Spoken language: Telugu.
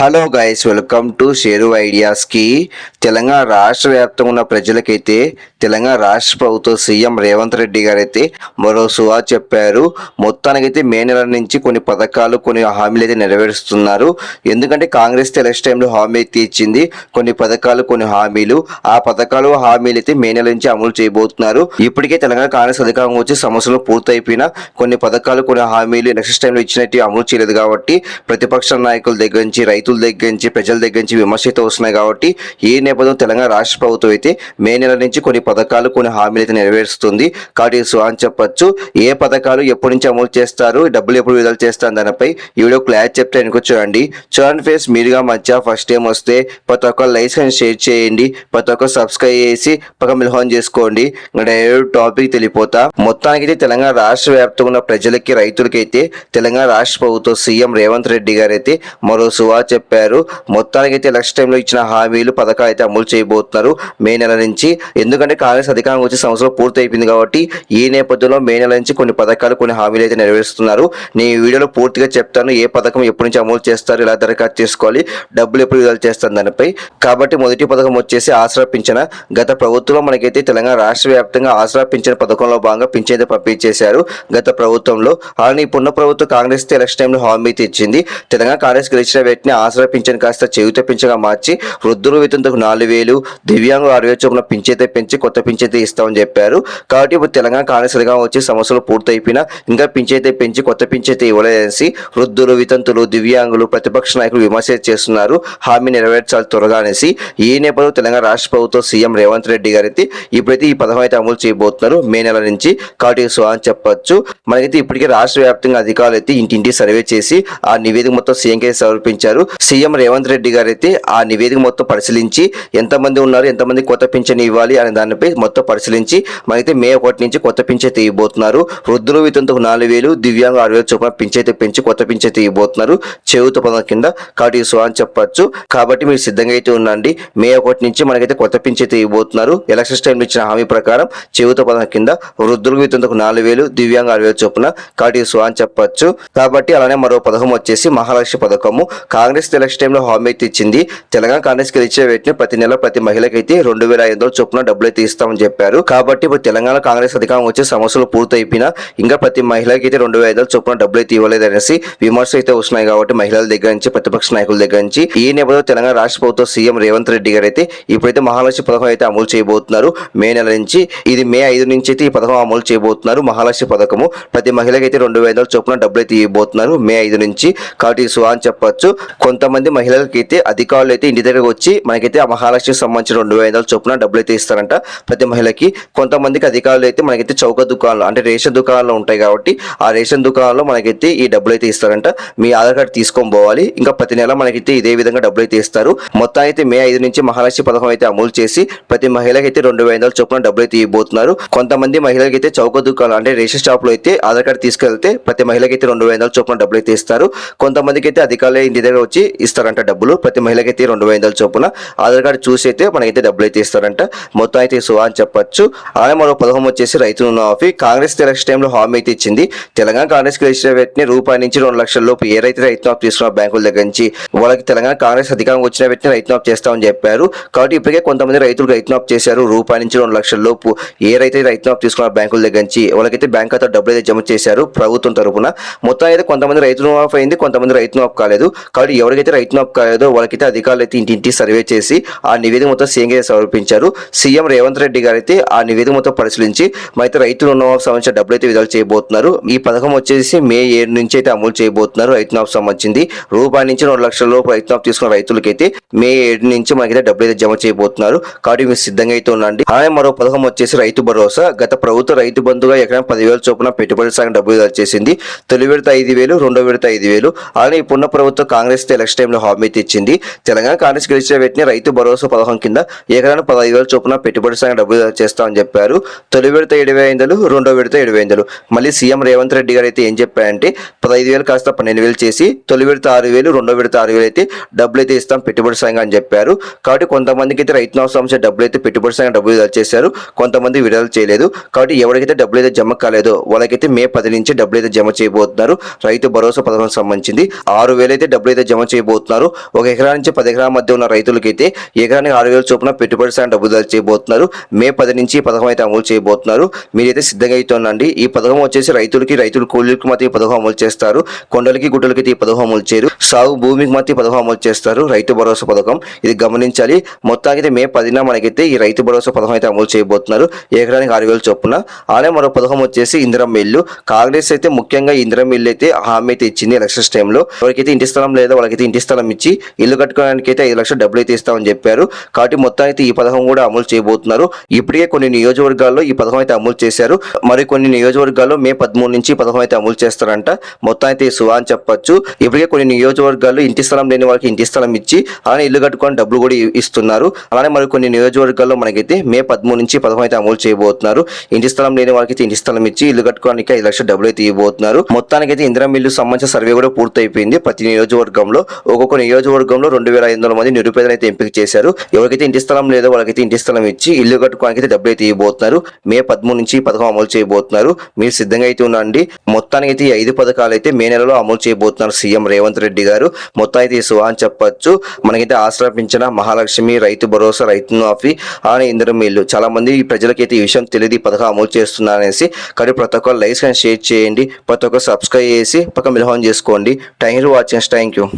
Hello guys welcome to share ఐడియాస్కి Telangana రాష్ట్ర వ్యాప్తంగా ఉన్న ప్రజలకైతే తెలంగాణ రాష్ట్ర ప్రభుత్వ సీఎం రేవంత్ రెడ్డి గారు అయితే మరో సువా చెప్పారు మొత్తానికైతే మే నెల నుంచి కొన్ని పథకాలు కొన్ని హామీలు అయితే నెరవేరుస్తున్నారు. ఎందుకంటే కాంగ్రెస్ ఎలక్షన్ టైంలో హామీ అయితే ఇచ్చింది. కొన్ని పథకాలు కొన్ని హామీలు. ఆ పథకాలు హామీలు అయితే మే నెల నుంచి అమలు చేయబోతున్నారు. ఇప్పటికే తెలంగాణ కాంగ్రెస్ అధికారం వచ్చి సమస్యలు పూర్తయిపోయిన కొన్ని పథకాలు కొన్ని హామీలు నెక్స్ట్ టైంలో ఇచ్చినట్టు అమలు చేయలేదు కాబట్టి ప్రతిపక్ష నాయకుల దగ్గర నుంచి రైతు రైతుల దగ్గర నుంచి ప్రజల దగ్గర నుంచి విమర్శతో వస్తున్నాయి కాబట్టి ఈ నేపథ్యం తెలంగాణ రాష్ట్ర ప్రభుత్వం అయితే మే నెల నుంచి కొన్ని పథకాలు కొన్ని హామీలు అయితే నెరవేరుస్తుంది. కాబట్టి సో అని చెప్పొచ్చు. ఏ పథకాలు ఎప్పటి నుంచి అమలు చేస్తారు డబ్బులు ఎప్పుడు విడుదల చేస్తారు దానిపై ఈ వీడియో క్లాస్ చెప్తే వెనుక చూడండి. చూడండి ఫేస్ మీరుగా మధ్య ఫస్ట్ టైం వస్తే ప్రతి ఒక్క లైక్స్ అని షేర్ చేయండి. ప్రతి ఒక్క సబ్స్క్రైబ్ చేసి పక్క మిల్హాన్ చేసుకోండి. డైరెక్ట్ టాపిక్ తెలిపోతా మొత్తానికి అయితే తెలంగాణ రాష్ట్ర వ్యాప్తంగా ఉన్న ప్రజలకి రైతులకి అయితే తెలంగాణ రాష్ట్ర ప్రభుత్వం సీఎం రేవంత్ రెడ్డి గారు అయితే మరో సువా చెప్పారు. మొత్తానికి అయితే ఎలక్షన్ టైంలో ఇచ్చిన హామీలు పథకాలు అయితే అమలు చేయబోతున్నారు మే నెల నుంచి. ఎందుకంటే కాంగ్రెస్ అధికారం వచ్చే సంవత్సరం పూర్తి అయిపోయింది కాబట్టి ఈ నేపథ్యంలో మే నెల నుంచి కొన్ని పథకాలు కొన్ని హామీలు అయితే నెరవేరుస్తున్నారు. నేను వీడియోలో పూర్తిగా చెప్తాను ఏ పథకం ఎప్పటి నుంచి అమలు చేస్తారు ఎలా దరఖాస్తు చేసుకోవాలి డబ్బులు ఎప్పుడు విడుదల చేస్తారు దానిపై కాబట్టి మొదటి పథకం వచ్చేసి ఆసరా పింఛన. గత ప్రభుత్వంలో మనకైతే తెలంగాణ రాష్ట్ర వ్యాప్తంగా ఆసరా పింఛన పథకంలో భాగంగా పింఛన్ అయితే పంపించేశారు గత ప్రభుత్వంలో. అలానే ఇప్పుడున్న ప్రభుత్వం కాంగ్రెస్ ఎలక్షన్ టైంలో హామీ అయితే ఇచ్చింది. తెలంగాణ కాంగ్రెస్ గెలిచిన ఆ ఆసరా పింఛన్ కాస్త చేయుత పింఛగా మార్చి వృద్ధుల వేతంతకు నాలుగు వేలు దివ్యాంగులు ఆరు వేలు చొప్పున పింఛైతే పెంచి కొత్త పింఛైతే ఇస్తామని చెప్పారు. కాబట్టి ఇప్పుడు తెలంగాణ కాంగ్రెస్ అధికారం వచ్చి సమస్యలు పూర్తయిపోయినా ఇంకా పింఛైతే పెంచి కొత్త పింఛైతే ఇవ్వలేదనేసి వృద్ధులు వితంతులు దివ్యాంగులు ప్రతిపక్ష నాయకులు విమర్శ చేస్తున్నారు. హామీ నెరవేర్చాలి త్వరగా అనేసి ఈ నేపథ్యంలో తెలంగాణ రాష్ట్ర ప్రభుత్వం సీఎం రేవంత్ రెడ్డి గారైతే అయితే ఇప్పుడైతే ఈ పథకం అయితే అమలు చేయబోతున్నారు. మే నెల నుంచి కాబట్టి సో అని చెప్పొచ్చు. మనకైతే ఇప్పటికే రాష్ట్ర వ్యాప్తంగా అధికారులు అయితే ఇంటింటి సర్వే చేసి ఆ నివేదిక మొత్తం సీఎంకే సమర్పించారు. సీఎం రేవంత్ రెడ్డి గారు అయితే ఆ నివేదిక మొత్తం పరిశీలించి ఎంతమంది ఉన్నారు ఎంతమంది కొత్త పింఛన్ ఇవ్వాలి అనే దానిపై మొత్తం పరిశీలించి మనకైతే మే ఒకటి నుంచి కొత్త పింఛన్ తీయబోతున్నారు వృద్ధులు వితంతకు నాలుగు వేలు దివ్యాంగ ఆరు వేలు చొప్పున పింఛైతే పెంచి కొత్త పింఛన్ తీయబోతున్నారు చేయుత పదం కింద కాబట్టి సో అని చెప్పచ్చు. కాబట్టి మీరు సిద్ధంగా అయితే ఉండండి. మే ఒకటి నుంచి మనకైతే కొత్త పింఛన్ తీయబోతున్నారు ఎలక్షన్ టైంలో ఇచ్చిన హామీ ప్రకారం చేయుత పదం కింద వృద్ధులకు వితంతకు నాలుగు వేలు దివ్యాంగ ఆరు వేలు చొప్పున కాబట్టి సో అని చెప్పచ్చు. కాబట్టి అలానే మరో పథకం వచ్చేసి మహాలక్ష్మి పథకము. కాంగ్రెస్ ఎలక్షన్ టైంలో హామీ అయితే ఇచ్చింది. తెలంగాణ కాంగ్రెస్ గెలిచే వెంటనే ప్రతి నెల ప్రతి మహిళకైతే రెండు వేల ఐదు వందల చొప్పున డబ్బులు అయితే ఇస్తామని చెప్పారు. కాబట్టి ఇప్పుడు తెలంగాణ కాంగ్రెస్ అధికారం వచ్చే సమస్యలు పూర్తయిపోయినా ఇంకా ప్రతి మహిళకి అయితే రెండు వేల ఐదు వందల చొప్పున డబ్బులు అయితే ఇవ్వలేదనేసి విమర్శలు అయితే వస్తున్నాయి కాబట్టి మహిళల దగ్గర నుంచి ప్రతిపక్ష నాయకుల దగ్గర నుంచి. ఈ నేపథ్యంలో తెలంగాణ రాష్ట్ర ప్రభుత్వ సీఎం రేవంత్ రెడ్డి గారు అయితే ఇప్పుడైతే మహాలక్ష్మి పథకం అయితే అమలు చేయబోతున్నారు. మే నెల నుంచి ఇది మే ఐదు నుంచి అయితే ఈ పథకం అమలు చేయబోతున్నారు. మహాలక్ష్మి పథకము ప్రతి మహిళకి అయితే రెండు వేల చొప్పున డబ్బులు అయితే ఇవ్వబోతున్నారు. మే ఐదు నుంచి. కాబట్టి సుహా అని చెప్పొచ్చు. కొంతమంది మహిళలకి అయితే అధికారులు అయితే ఇంటి దగ్గరకు వచ్చి మనకైతే ఆ మహాలక్ష్మికి సంబంధించిన రెండు వేల చొప్పున డబ్బులు అయితే ఇస్తారంట ప్రతి మహిళకి. కొంతమందికి అధికారులు అయితే మనకైతే చౌక దుకాణాలు అంటే రేషన్ దుకాణాలు ఉంటాయి కాబట్టి ఆ రేషన్ దుకాణాల్లో మనకైతే ఈ డబ్బులు అయితే ఇస్తారంట. మీ ఆధార్ కార్డు తీసుకొని పోవాలి. ఇంకా ప్రతి నెల మనకైతే ఇదే విధంగా డబ్బులు అయితే ఇస్తారు. మొత్తం అయితే మే ఐదు నుంచి మహాలక్ష్మి పథకం అయితే అమలు చేసి ప్రతి మహిళకి అయితే రెండు వేల చొప్పున డబ్బులు అయితే ఇవ్వబోతున్నారు. కొంతమంది మహిళలకి అయితే చౌక దుకాణాలు అంటే రేషన్ షాప్లో అయితే ఆధార్ కార్డు తీసుకెళ్తే ప్రతి మహిళకి అయితే రెండు వేల చొప్పున డబ్బులు అయితే ఇస్తారు. కొంతమందికి అయితే అధికారులు ఇంటి దగ్గర వచ్చి ఇస్తారంట డబ్బులు. ప్రతి మహిళకి అయితే రెండు వేల చొప్పున. ఆధార్ కార్డు చూసి అయితే మనకైతే డబ్బులు అయితే ఇస్తారంట. మొత్తం అయితే సుహా అని చెప్పొచ్చు. అలానే మరో పథకం వచ్చేసి రైతు రుణమాఫీ కాంగ్రెస్ ఎలక్షన్ టైంలో హామీ అయితే ఇచ్చింది. తెలంగాణ కాంగ్రెస్ గెలిచిన వెంటనే రూపాయి నుంచి రెండు లక్షల లోపు ఏ రైతు రైతు తీసుకున్న బ్యాంకుల దగ్గర నుంచి వాళ్ళకి తెలంగాణ కాంగ్రెస్ అధికారం వచ్చిన వ్యక్తిని రైతు ఆఫ్ చేస్తామని చెప్పారు. కాబట్టి ఇప్పటికే కొంతమంది రైతులు రైతు ఆఫ్ చేశారు. రూపాయి నుంచి రెండు లక్షల లోపు ఏ రైతు రైతు తీసుకున్న బ్యాంకుల దగ్గర నుంచి వాళ్ళకైతే బ్యాంక్ ఖాతా డబ్బులు అయితే జమ చేశారు ప్రభుత్వం తరపున. మొత్తం అయితే కొంతమంది రైతు ఆఫ్ అయింది కొంతమంది రైతు ఆఫ్ కాలేదు. కాబట్టి ఎవరికైతే రైతు మాఫ్ కాలేదో వాళ్ళకైతే అధికారులు అయితే ఇంటింటి సర్వే చేసి ఆ నివేదిక మొత్తం సీఎంగా సమర్పించారు. సీఎం రేవంత్ రెడ్డి గారు అయితే ఆ నివేదిక మొత్తం పరిశీలించి అయితే రైతు రుణమాఫీ సంబంధించిన డబ్బులు అయితే విడుదల చేయబోతున్నారు. ఈ పథకం వచ్చేసి మే ఏడు నుంచి అయితే అమలు చేయబోతున్నారు రైతు మాఫ్ సంబంధించింది. రూపాయి నుంచి రెండు లక్షల లోపు రైతు నాపు తీసుకున్న రైతులకైతే మే ఏడు నుంచి మనకైతే డబ్బులు అయితే జమ చేయబోతున్నారు. కాబట్టి మీరు సిద్ధంగా అయితే ఉండండి. అలాగే మరో పథకం వచ్చేసి రైతు భరోసా. గత ప్రభుత్వ రైతు బంధుగా ఎకరం పదివేల చొప్పున పెట్టుబడి సాగు డబ్బులు విడుదల చేసింది. తొలి విడత ఐదు వేలు రెండో విడత ఐదు వేలు. అలానే ఇప్పుడున్న ప్రభుత్వం కాంగ్రెస్ ఎలక్షన్ టైంలో హామీ ఇచ్చింది. తెలంగాణ కాంగ్రెస్ గెలిచిన వెంటనే రైతు భరోసా పథకం కింద ఎకరానికి పదహైదు వేల చొప్పున పెట్టుబడి సంఘం డబ్బులు చేస్తామని చెప్పారు. తొలి విడత ఏడు వేలు రెండో విడత ఏడు వేలు మళ్ళీ సీఎం రేవంత్ రెడ్డి గారు అయితే ఏం చెప్పారంటే పదహైదు వేలు కాస్త పన్నెండు వేలు చేసి తొలి విడత ఆరు వేలు రెండో విడత ఆరు వేలు అయితే డబ్బులు అయితే ఇస్తాం పెట్టుబడి సంఘం అని చెప్పారు. కాబట్టి కొంతమందికి అయితే రైతు అవసరం డబ్బులు అయితే పెట్టుబడి సంఘం డబ్బులు విడుదల చేశారు. కొంతమంది విడుదల చేయలేదు. కాబట్టి ఎవరికైతే డబ్బులు అయితే జమ కాలేదో వాళ్ళకైతే మే పది నుంచి డబ్బులు అయితే జమ చేయబోతున్నారు. రైతు భరోసా పథకం సంబంధించింది. ఆరు వేలు అయితే డబ్బులు అయితే జమ చేయబోతున్నారు. ఒక ఎకరా నుంచి పది ఎకరాల మధ్య ఉన్న రైతులకైతే ఎకరానికి ఆరు వేల చొప్పున పెట్టుబడి సాయం డబ్బులు చేయబోతున్నారు. మే పది నుంచి పథకం అయితే అమలు చేయబోతున్నారు. మీరైతే సిద్ధంగా అయితే ఉండండి. ఈ పథకం వచ్చేసి రైతులకి రైతులు కూలీలకు మాత్రం ఈ పథకం అమలు చేస్తారు. కొండలకి గుడ్డలకి అయితే ఈ పథకం అమలు చేయరు. సాగు భూమికి మాత్రం ఈ పథకం అమలు చేస్తారు. రైతు భరోసా పథకం ఇది గమనించాలి. మొత్తానికి అయితే మే పదిన మనకైతే ఈ రైతు భరోసా పథకం అయితే అమలు చేయబోతున్నారు. ఎకరానికి ఆరు వేల చొప్పున. అలానే మరో పథకం వచ్చేసి ఇందిరం ఇల్లు. కాంగ్రెస్ అయితే ముఖ్యంగా ఇందిరం ఇల్లు అయితే హామీ అయితే ఇచ్చింది ఎలక్షన్స్ టైంలో. ఎవరికైతే ఇంటి స్థలం లేదో అయితే ఇంటి స్థలం ఇచ్చి ఇల్లు కట్టుకోవడానికి అయితే ఐదు లక్షల డబ్బులు అయితే ఇస్తామని చెప్పారు. కాబట్టి మొత్తానికి ఈ పథకం కూడా అమలు చేయబోతున్నారు. ఇప్పటికే కొన్ని నియోజకవర్గాల్లో ఈ పథకం అయితే అమలు చేశారు. మరి కొన్ని నియోజకవర్గాల్లో మే పదమూడు నుంచి పథకం అయితే అమలు చేస్తారంట. మొత్తం అయితే సువా అని చెప్పొచ్చు. ఇప్పటికే కొన్ని నియోజకవర్గాల్లో ఇంటి స్థలం లేని వాళ్ళకి ఇంటి స్థలం ఇచ్చి అలానే ఇల్లు కట్టుకొని డబ్బులు కూడా ఇస్తున్నారు. అలానే మరి కొన్ని నియోజకవర్గాల్లో మనకైతే మే పదమూడు నుంచి పథకం అయితే అమలు చేయబోతున్నారు. ఇంటి స్థలం లేని వాళ్ళకి ఇంటి స్థలం ఇచ్చి ఇల్లు కట్టుకోవడానికి ఐదు లక్షల డబ్బులు అయితే ఇవ్వబోతున్నారు. మొత్తానికి అయితే ఇందిరా మిల్లు సంబంధించిన సర్వే కూడా పూర్తయిపోయింది. ప్రతి నియోజకవర్గంలో ఒక్కొక్క నియోజకవర్గంలో రెండు వేల ఐదు వందల మంది నిరుపేదలు అయితే ఎంపిక చేశారు. ఎవరికైతే ఇంటి స్థలం లేదో వాళ్ళకైతే ఇంటి స్థలం ఇచ్చి ఇల్లు కట్టుకోవడానికి అయితే డబ్బులు అయితే ఇవ్వబోతున్నారు. మే పదమూడు నుంచి పథకం అమలు చేయబోతున్నారు. మీరు సిద్ధంగా అయితే ఉండండి. మొత్తానికి అయితే ఈ ఐదు పథకాలు అయితే మే నెలలో అమలు చేయబోతున్నారు సీఎం రేవంత్ రెడ్డి గారు. మొత్తం అయితే సుహా అని చెప్పొచ్చు. మనకైతే ఆసరా పింఛన మహాలక్ష్మి రైతు భరోసా రైతు మాఫీ అలానే ఇందరం ఇల్లు. చాలా మంది ప్రజలకైతే ఈ విషయం తెలియదు ఈ పథకం అమలు చేస్తున్నారనేసి. కానీ ప్రతి ఒక్కరు లైక్స్ అండ్ షేర్ చేయండి. ప్రతి ఒక్కరు సబ్స్క్రైబ్ చేసి పక్క మిలహం చేసుకోండి. Thank you watching. Thank you.